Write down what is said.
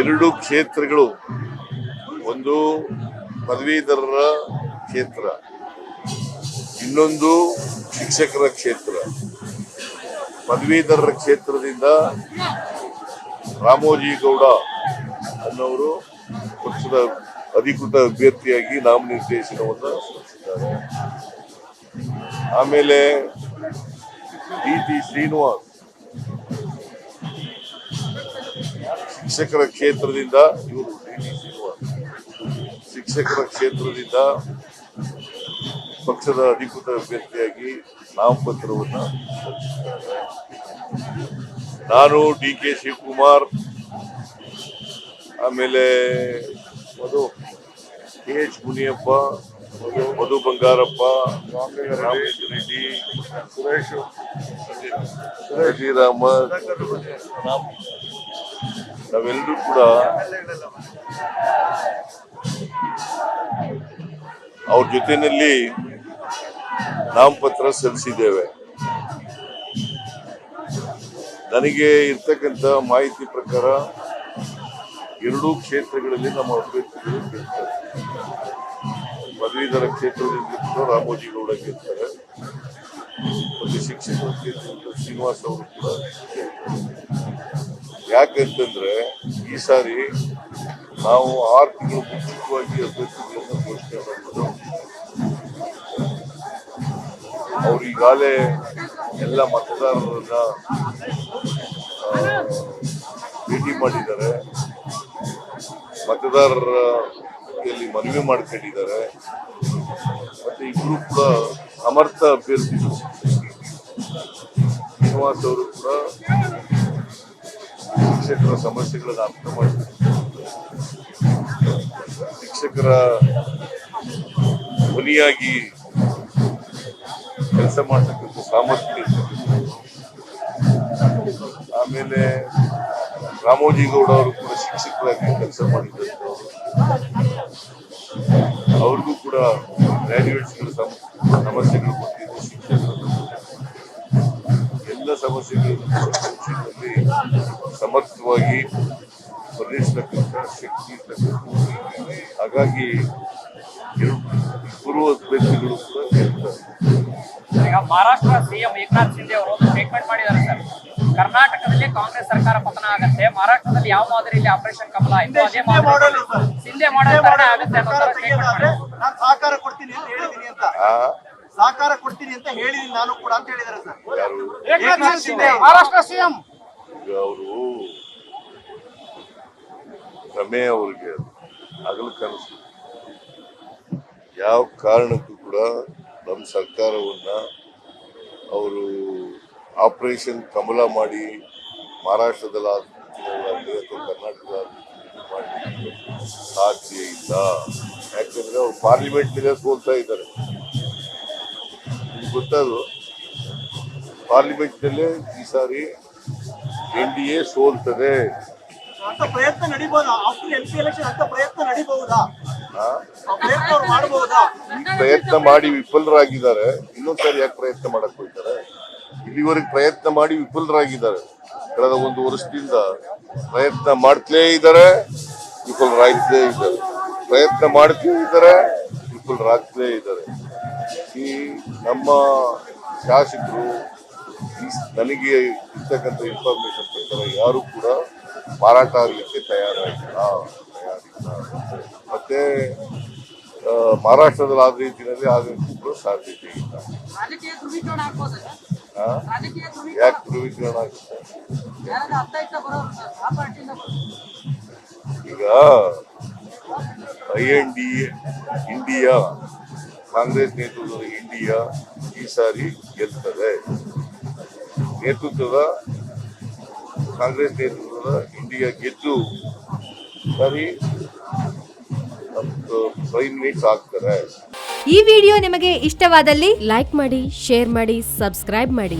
ಎರಡು ಕ್ಷೇತ್ರಗಳು. ಒಂದು ಪದವೀಧರರ ಕ್ಷೇತ್ರ, ಇನ್ನೊಂದು ಶಿಕ್ಷಕರ ಕ್ಷೇತ್ರ. ಪದವೀಧರರ ಕ್ಷೇತ್ರದಿಂದ ರಾಮೋಜಿ ಗೌಡ ಅನ್ನೋರು ಪಕ್ಷದ ಅಧಿಕೃತ ಅಭ್ಯರ್ಥಿಯಾಗಿ ನಾಮನಿರ್ದೇಶನವನ್ನು ಸಲ್ಲಿಸಿದ್ದಾರೆ. ಆಮೇಲೆ ಡಿ ಟಿ ಶ್ರೀನಿವಾಸ್ ಶಿಕ್ಷಕರ ಕ್ಷೇತ್ರದಿಂದ ಇವರು ಶಿಕ್ಷಕರ ಕ್ಷೇತ್ರದಿಂದ ಪಕ್ಷದ ಅಧಿಕೃತ ಅಭ್ಯರ್ಥಿಯಾಗಿ ನಾಮಪತ್ರವನ್ನು ನಾನು ಡಿ ಕೆ ಶಿವಕುಮಾರ್ ಆಮೇಲೆ ಮಧು ಕೆ ಎಚ್ ಮುನಿಯಪ್ಪ ಮಧು- ಬಂಗಾರಪ್ಪ ರಾಮಲಿಂಗ ರೆಡ್ಡಿ ಸುರೇಶ್. ಶ್ರೀರಾಮ ನಾವೆಲ್ಲರೂ ಕೂಡ ಅವ್ರ ಜೊತೆಯಲ್ಲಿ ನಾಮಪತ್ರ ಸಲ್ಲಿಸಿದ್ದೇವೆ. ನನಗೆ ಇರ್ತಕ್ಕಂಥ ಮಾಹಿತಿ ಪ್ರಕಾರ ಎರಡೂ ಕ್ಷೇತ್ರಗಳಲ್ಲಿ ನಮ್ಮ ಅಭ್ಯರ್ಥಿಗಳು ಗೆಲ್ತಾರೆ ಪದವೀಧರ ಕ್ಷೇತ್ರದಿಂದ ರಾಮೋಜಿಗೌಡ ರಾಮೋಜಿ ಗೌಡ ಗೆಲ್ತಾರೆ ಮತ್ತೆ ಶಿಕ್ಷಕರ ಕ್ಷೇತ್ರದಿಂದ ಶ್ರೀನಿವಾಸ್ ಅವರು ಕೂಡ. ಯಾಕಂತಂದ್ರೆ ಈ ಸಾರಿ ನಾವು ಆರು ತಿಂಗಳು ಮುಂಚಿತವಾಗಿ ಅಭ್ಯರ್ಥಿಗಳನ್ನು ಘೋಷಣೆ ಮಾಡಿದ್ರು ಅವ್ರು ಈಗಾಗಲೇ ಎಲ್ಲ ಮತದಾರರನ್ನ ಭೇಟಿ ಮಾಡಿದ್ದಾರೆ. ಮತದಾರರ ಮನವಿ ಮಾಡ್ಕೊಂಡಿದ್ದಾರೆ. ಮತ್ತೆ ಈ ಕೂಡ ಸಮರ್ಥ ಅಭ್ಯರ್ಥಿಗಳು ಶ್ರೀನಿವಾಸ್ ಅವರು ಕೂಡ ಶಿಕ್ಷಕರ ಸಮಸ್ಯೆಗಳನ್ನು ಅರ್ಥ ಮಾಡ್ತಾರೆ ಶಿಕ್ಷಕರ ಧ್ವನಿಯಾಗಿ ಕೆಲಸ ಮಾಡ್ತಕ್ಕಂಥ ಸಾಮರ್ಥ್ಯ. ಆಮೇಲೆ ರಾಮೋಜಿ ಗೌಡ ಅವರು ಕೂಡ ಶಿಕ್ಷಕರಾಗಿ ಕೆಲಸ ಮಾಡಿದ್ರು ಅವ್ರಿಗೂ ಕೂಡ ಗ್ರಾಜ್ಯುಯೇಟ್ಸ್ಗಳ ಸಮಸ್ಯೆಗಳು ಸಮರ್ಥವಾಗಿ ಸ್ಪಂದಿಸತಕ್ಕಂಥ ಶಕ್ತಿ ಇರ್ತಕ್ಕಂಥ ಹಾಗಾಗಿ ಇಬ್ಬರು ಅಭ್ಯರ್ಥಿಗಳು ಕೂಡ ಈಗ ಮಹಾರಾಷ್ಟ್ರ ಸಿಎಂ ಏಕನಾಥ್ ಶಿಂದೆ ಅವರು ಒಂದು ಸ್ಟೇಟ್ಮೆಂಟ್ ಮಾಡಿದ್ದಾರೆ ಸರ್. ಕರ್ನಾಟಕದಲ್ಲಿ ಕಾಂಗ್ರೆಸ್ ಸರ್ಕಾರ ಪತನ ಆಗುತ್ತೆ. ಮಹಾರಾಷ್ಟ್ರದಲ್ಲಿ ಯಾವ ಮಾದರಿಯಲ್ಲಿ ಆಪರೇಷನ್ ಕಮಲ ಆಯ್ತು? ಅದೇ ಮಾದರಿಯಲ್ಲಿ ಸಿಂಧೆ ತರನೇ ಆಗುತ್ತೆ ಅನ್ನೋ ತರ ಸ್ಟೇಟ್ಮೆಂಟ್ ಮಾಡಿದ್ದಾರೆ. ನಾನು ಸಹಕಾರ ಕೊಡ್ತೀನಿ ಅಂತ ಹೇಳಿದೀನಿ ಅಂತ. ಆ? ಸಹಕಾರ ಕೊಡ್ತೀನಿ ಅಂತ ಹೇಳಿದೀನಿ ನಾನು ಕೂಡ ಅಂತ ಹೇಳಿದ್ದಾರೆ ಸರ್. ಯಾರು? ಏಕನಾಥ್ ಶಿಂದೆ ಮಹಾರಾಷ್ಟ್ರ ಸಿಎಂ. ಅವರು ರಮೆ ಅವ್ರಿಗೆ ಹಗಲು ಕನಸು ಯಾವ ಕಾರಣಕ್ಕೂ ಕೂಡ ನಮ್ಮ ಸರ್ಕಾರವನ್ನ ಅವರು ಆಪರೇಷನ್ ಕಮಲ ಮಾಡಿ ಮಹಾರಾಷ್ಟ್ರದಲ್ಲಿ ಅಥವಾ ಕರ್ನಾಟಕದಲ್ಲಿ ಮಾಡಿ ಸಾಧ್ಯ ಇಲ್ಲ. ಯಾಕಂದ್ರೆ ಅವ್ರು ಪಾರ್ಲಿಮೆಂಟ್ನಲ್ಲೇ ಸೋಲ್ತಾ ಇದ್ದಾರೆ. ಗೊತ್ತದು ಪಾರ್ಲಿಮೆಂಟ್ನಲ್ಲೇ ಈ ಸಾರಿ ಎನ್ ಡಿ ಎ ಸೋಲ್ತದೆ. ಅಂತ ಪ್ರಯತ್ನ ನಡಿಬಹುದಾ ಆಫ್ಟರ್ ಎಂ ಪಿ ಎಲೆಕ್ಷನ್ ಅಂತ ಪ್ರಯತ್ನ ನಡಿಬಹುದಾ ಆ? ಆ ಪ್ರಯತ್ನ ಅವ್ರು ಮಾಡಬಹುದಾ ಪ್ರಯತ್ನ ಮಾಡಿ ವಿಫಲರಾಗಿದ್ದಾರೆ. ಇನ್ನೊಂದ್ಸರಿ ಯಾಕೆ ಪ್ರಯತ್ನ ಮಾಡಕ್ ಹೋಗ್ತಾರೆ? ಇಲ್ಲಿವರೆಗೆ ಪ್ರಯತ್ನ ಮಾಡಿ ವಿಫಲರಾಗಿದ್ದಾರೆ. ಕಳೆದ ಒಂದು ವರ್ಷದಿಂದ ಪ್ರಯತ್ನ ಮಾಡ್ತಲೇ ಇದ್ದಾರೆ ವಿಫಲರಾಗ್ತಲೇ ಇದ್ದಾರೆ. ಪ್ರಯತ್ನ ಮಾಡ್ತಲೇ ಇದ್ದಾರೆ ವಿಫಲರಾಗ್ತಲೇ ಇದ್ದಾರೆ. ಈ ನಮ್ಮ ಶಾಸಕರು ನನಗೆ ಇರ್ತಕ್ಕಂಥ ಇನ್ಫಾರ್ಮೇಶನ್ ಪ್ರಕಾರ ಯಾರು ಕೂಡ ಮಾರಾಟ ಆಗಲಿಕ್ಕೆ ತಯಾರಾಗಿಲ್ಲ ತಯಾರಿಲ್ಲ ಮತ್ತೆ ಮಹಾರಾಷ್ಟ್ರದಲ್ಲಿ ಆದ ರೀತಿಯಲ್ಲಿ ಆಗಲಿಕ್ಕೆ ಕೂಡ ಸಾಧ್ಯತೆ ಇಲ್ಲ. ಯಾಕೆ ಧ್ರುವೀಕರಣ ಆಗುತ್ತೆ? ಈಗ I N D India Congress ನೇತೃತ್ವದ ಇಂಡಿಯಾ ಈ ಸಾರಿ ಗೆಲ್ತದೆ. ನೇತೃತ್ವದ ಕಾಂಗ್ರೆಸ್ ನೇತೃತ್ವದ ಇಂಡಿಯಾ ಗೆದ್ದು ಸರಿ ಈ ವಿಡಿಯೋ ನಿಮಗೆ ಇಷ್ಟವಾದಲ್ಲಿ ಲೈಕ್ ಮಾಡಿ ಶೇರ್ ಮಾಡಿ ಸಬ್ಸ್ಕ್ರೈಬ್ ಮಾಡಿ.